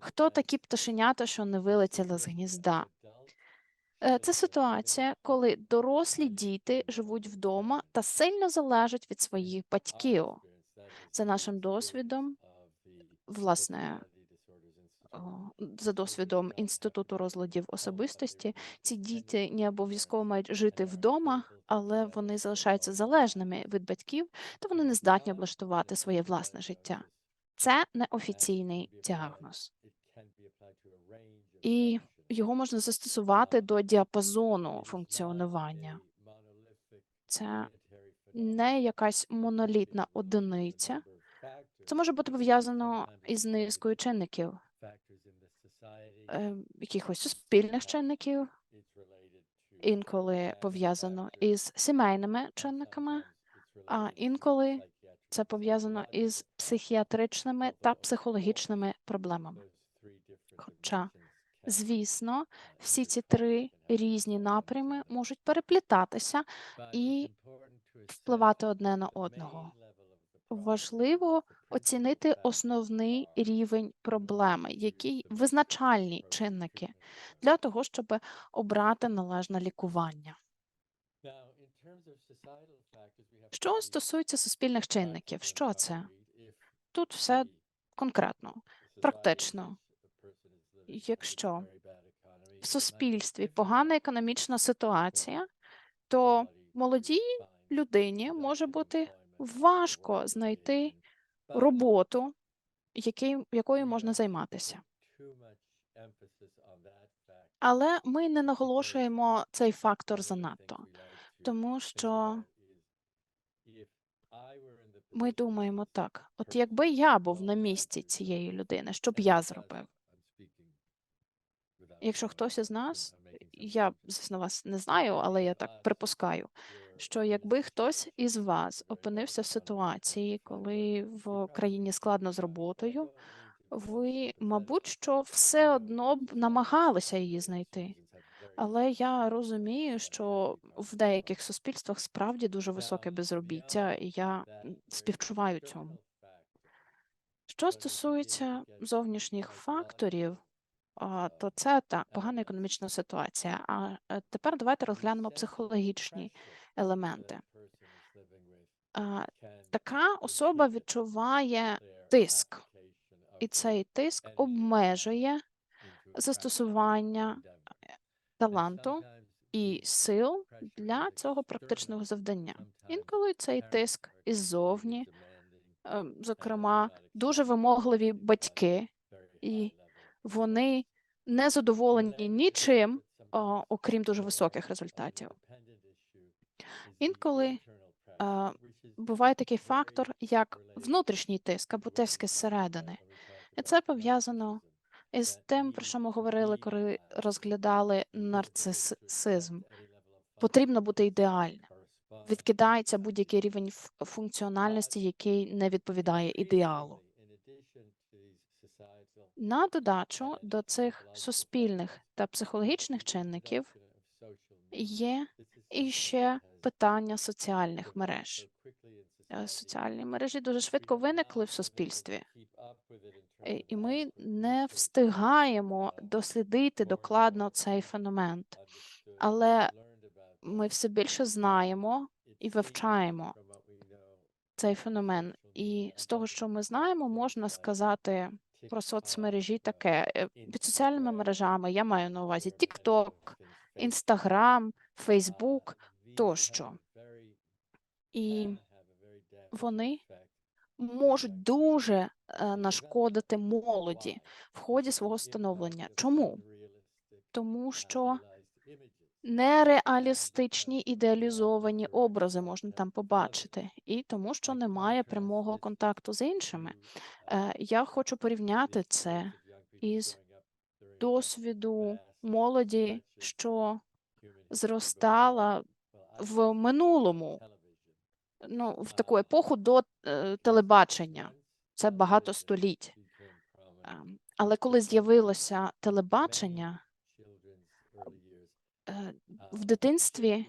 Хто такі пташенята, що не вилетіли з гнізда? Е, Це ситуація, коли дорослі діти живуть вдома та сильно залежать від своїх батьків. За нашим досвідом, власне, за досвідом Інституту розладів особистості, ці діти не обов'язково мають жити вдома, але вони залишаються залежними від батьків, та вони не здатні облаштувати своє власне життя. Це неофіційний діагноз. І його можна застосувати до діапазону функціонування. Це не якась монолітна одиниця. Це може бути пов'язано із низкою чинників, е, якихось суспільних чинників, інколи пов'язано із сімейними чинниками, а інколи це пов'язано із психіатричними та психологічними проблемами. Хоча, звісно, всі ці три різні напрями можуть переплітатися і впливати одне на одного. Важливо оцінити основний рівень проблеми, які визначальні чинники для того, щоб обрати належне лікування. Що стосується суспільних чинників, що це? Тут все конкретно, практично. Якщо в суспільстві погана економічна ситуація, то молодій людині може бути важко знайти роботу, якою можна займатися. Але ми не наголошуємо цей фактор занадто, тому що ми думаємо так: от якби я був на місці цієї людини, що б я зробив? Якщо хтось із нас, я звісно вас не знаю, але я так припускаю, що якби хтось із вас опинився в ситуації, коли в країні складно з роботою, ви, мабуть, що все одно б намагалися її знайти. Але я розумію, що в деяких суспільствах справді дуже високе безробіття, і я співчуваю цьому. Що стосується зовнішніх факторів, то це так, погана економічна ситуація. А е, тепер давайте розглянемо психологічні елементи. Така особа відчуває тиск, і цей тиск обмежує застосування таланту і сил для цього практичного завдання. Інколи цей тиск іззовні, е, зокрема, дуже вимогливі батьки, і вони не задоволені нічим, окрім дуже високих результатів. Інколи буває такий фактор, як внутрішній тиск або тиск зсередини. І це пов'язано із тим, про що ми говорили, коли розглядали нарцисизм. Потрібно бути ідеальним. Відкидається будь-який рівень функціональності, який не відповідає ідеалу. На додачу до цих суспільних та психологічних чинників є іще питання соціальних мереж. Е, Соціальні мережі дуже швидко виникли в суспільстві, Е, і ми не встигаємо дослідити докладно цей феномен. Але ми все більше знаємо і вивчаємо цей феномен. І з того, що ми знаємо, можна сказати про соцмережі таке. Е, Під соціальними мережами я маю на увазі TikTok, Instagram, Facebook тощо. І вони можуть дуже е, нашкодити молоді в ході свого становлення. Чому? Тому що нереалістичні ідеалізовані образи можна там побачити, і тому, що немає прямого контакту з іншими. Е, Я хочу порівняти це із досвіду молоді, що зростала в минулому, ну, в таку епоху до е, телебачення. Це багато століть. Ем, Але коли з'явилося телебачення, в дитинстві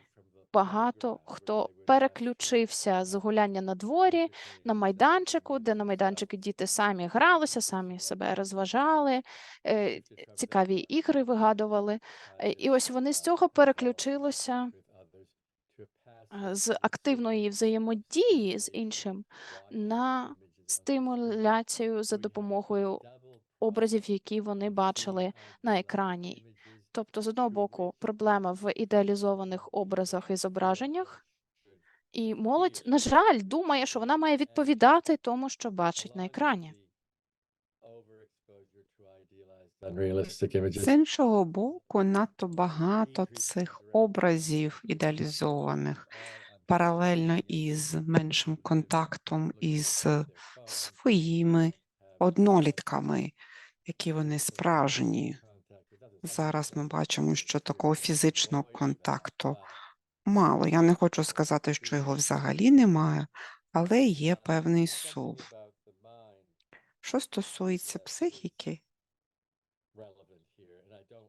багато хто переключився з гуляння на дворі на майданчику, де на майданчику діти самі гралися, самі себе розважали, е, цікаві ігри вигадували. Е, І ось вони з цього переключилися е, з активної взаємодії з іншим на стимуляцію за допомогою образів, які вони бачили на екрані. Тобто, з одного боку, проблема в ідеалізованих образах і зображеннях, і молодь, на жаль, думає, що вона має відповідати тому, що бачить на екрані. З іншого боку, надто багато цих образів ідеалізованих паралельно із меншим контактом із своїми однолітками, які вони справжні. Зараз ми бачимо, що такого фізичного контакту мало. Я не хочу сказати, що його взагалі немає, але є певний сув. Що стосується психіки,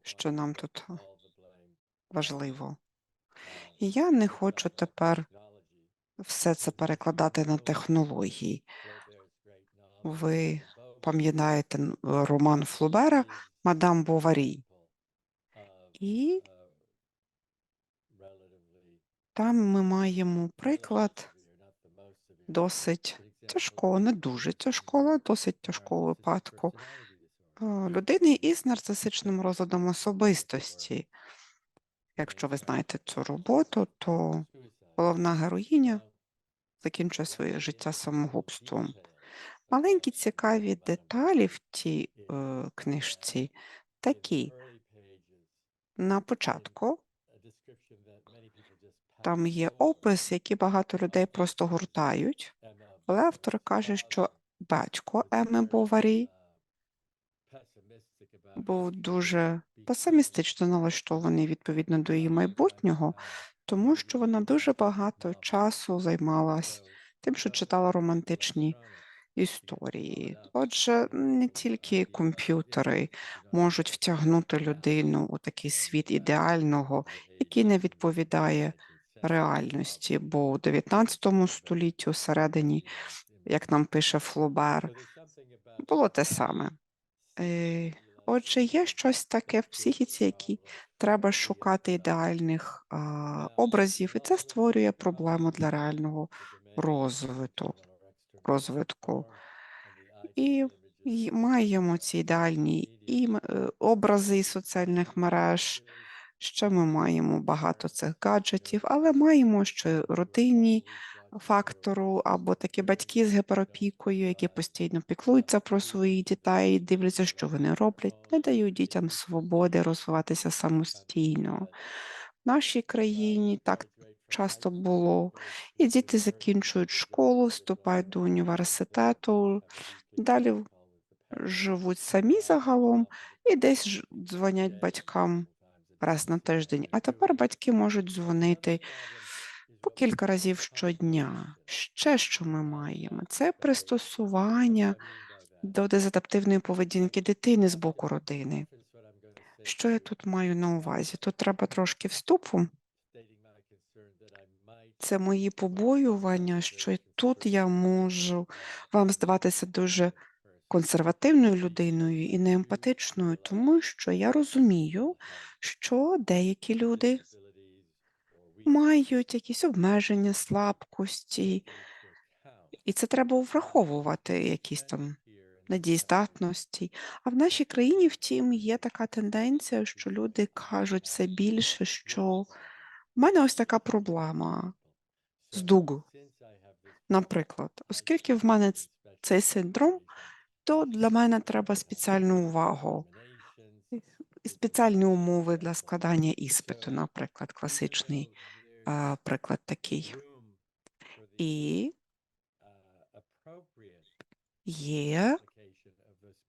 що нам тут важливо. Я не хочу тепер все це перекладати на технології. Ви пам'ятаєте роман Флубера Мадам Боварі, і там ми маємо приклад досить тяжкого, не дуже тяжкого, досить тяжкого випадку е, людини із нарцисичним розладом особистості. Якщо ви знаєте цю роботу, то головна героїня закінчує своє життя самогубством. Маленькі цікаві деталі в тій е, книжці такі. На початку. Там є опис, який багато людей просто гуртають, але автор каже, що батько Еми Боварі був дуже песимістично налаштований відповідно до її майбутнього, тому що вона дуже багато часу займалась тим, що читала романтичні історії. Отже, не тільки комп'ютери можуть втягнути людину у такий світ ідеального, який не відповідає реальності, бо у 19 столітті, у середині, як нам пише Флобер, було те саме. Е, Отже, є щось таке в психіці, які треба шукати ідеальних а, образів, і це створює проблему для реального розвитку. Розвитку. І, маємо ці ідеальні і е, образи із соціальних мереж. Ще ми маємо багато цих гаджетів, але маємо ще родинні фактору або такі батьки з гіперопікою, які постійно піклуються про своїх дітей, дивляться, що вони роблять, не дають дітям свободи розвиватися самостійно. В нашій країні так часто було. І діти закінчують школу, вступають до університету, далі живуть самі загалом і десь дзвонять батькам раз на тиждень. А тепер батьки можуть дзвонити по кілька разів щодня. Ще що ми маємо? Це пристосування до дезадаптивної поведінки дитини з боку родини. Що я тут маю на увазі? Тут треба трошки вступу. Це мої побоювання, що тут я можу вам здаватися дуже консервативною людиною і неемпатичною, тому що я розумію, що деякі люди мають якісь обмеження, слабкості, і це треба враховувати, якісь там недієздатності. А в нашій країні, втім, є така тенденція, що люди кажуть все більше, що в мене ось така проблема з дугу. Наприклад, оскільки в мене цей синдром, то для мене треба спеціальну увагу спеціальні умови для складання іспиту, наприклад, класичний а, приклад такий. І є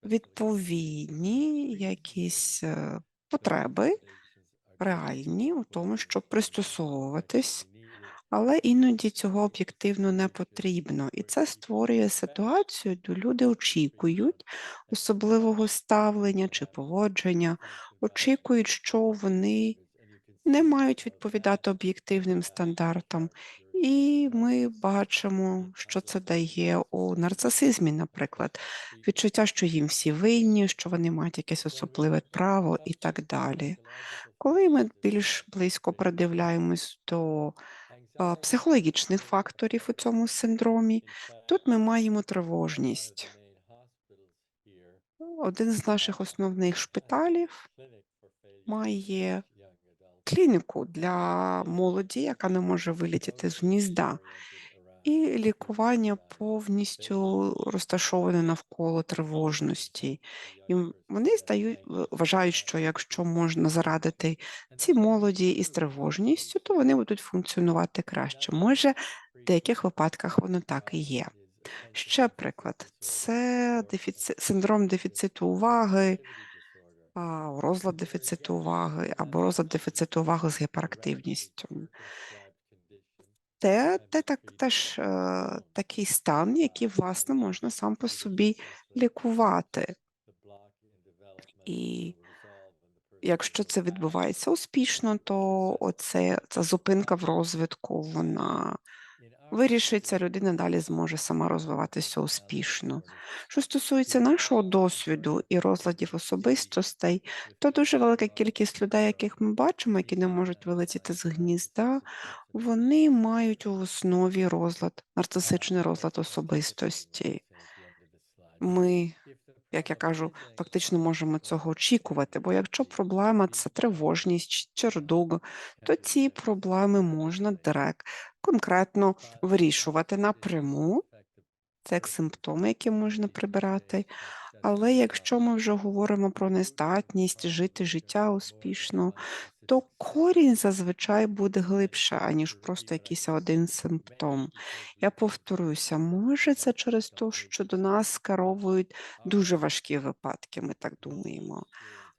відповідні якісь е, потреби реальні у тому, щоб пристосовуватись, але іноді цього об'єктивно не потрібно. І це створює ситуацію, де люди очікують особливого ставлення чи поводження, очікують, що вони не мають відповідати об'єктивним стандартам. І ми бачимо, що це дає у нарцисизмі, наприклад, відчуття, що їм всі винні, що вони мають якесь особливе право і так далі. Коли ми більш близько придивляємось до психологічних факторів у цьому синдромі, тут ми маємо тривожність. Один з наших основних шпиталів має клініку для молоді, яка не може вилітіти з гнізда, і лікування повністю розташоване навколо тривожності. І вони стають, вважають, що якщо можна зарадити цій молоді із тривожністю, то вони будуть функціонувати краще. Може, в деяких випадках воно так і є. Ще приклад це дефіцит, синдром дефіциту уваги, розлад дефіциту уваги або розлад дефіциту уваги з гіперактивністю. Те, те так, теж е, такий стан, який, власне, можна сам по собі лікувати. І якщо це відбувається успішно, то оце, ця зупинка в розвитку, вона вирішиться, людина далі зможе сама розвиватися успішно. Що стосується нашого досвіду і розладів особистостей, то дуже велика кількість людей, яких ми бачимо, які не можуть вилетіти з гнізда, вони мають у основі розлад, нарцисичний розлад особистості. Ми, як я кажу, фактично можемо цього очікувати, бо якщо проблема це тривожність чи рдуг, то ці проблеми можна директ, конкретно вирішувати напряму, це як симптоми, які можна прибирати. Але якщо ми вже говоримо про нездатність жити життя успішно, то корінь зазвичай буде глибше, аніж просто якийсь один симптом. Я повторюся, може це через те, що до нас скеровують дуже важкі випадки, ми так думаємо.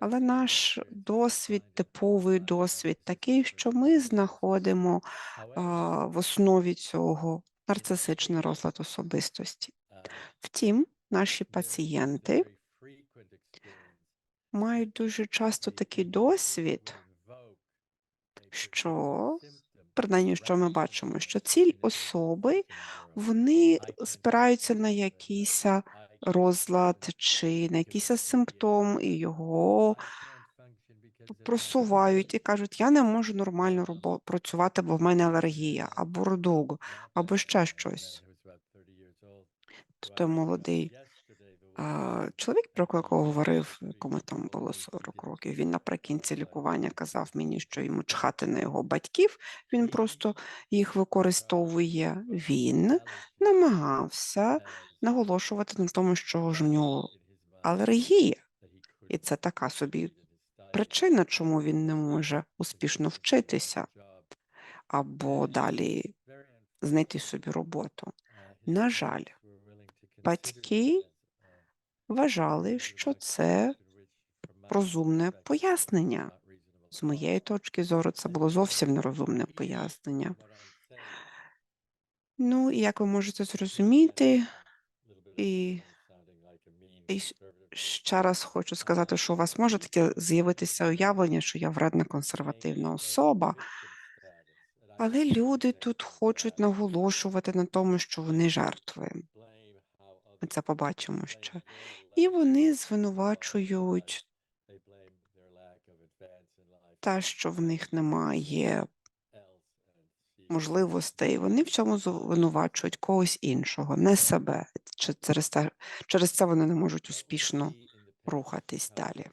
Але наш досвід, типовий досвід, такий, що ми знаходимо а, в основі цього нарцисичний розлад особистості. Втім, наші пацієнти мають дуже часто такий досвід, що принаймні, що ми бачимо, що ціль особи вони спираються на якийсь розлад чи на якийсь симптом, і його просувають і кажуть, я не можу нормально працювати, бо в мене алергія, або родуг, або ще щось. Тобто молодий чоловік, про якого говорив, якому там було 40 років, він наприкінці лікування казав мені, що йому чхати на його батьків, він просто їх використовує. Він намагався наголошувати на тому, що ж в нього алергія, і це така собі причина, чому він не може успішно вчитися або далі знайти собі роботу. На жаль, батьки вважали, що це розумне пояснення. З моєї точки зору, це було зовсім нерозумне пояснення. Ну, і як ви можете зрозуміти, і, і ще раз хочу сказати, що у вас може таке з'явитися уявлення, що я вредна консервативна особа, але люди тут хочуть наголошувати на тому, що вони жертви. Ми це побачимо ще. І вони звинувачують те, що в них немає можливостей. Вони в цьому звинувачують когось іншого, не себе. Через те, через це вони не можуть успішно рухатись далі.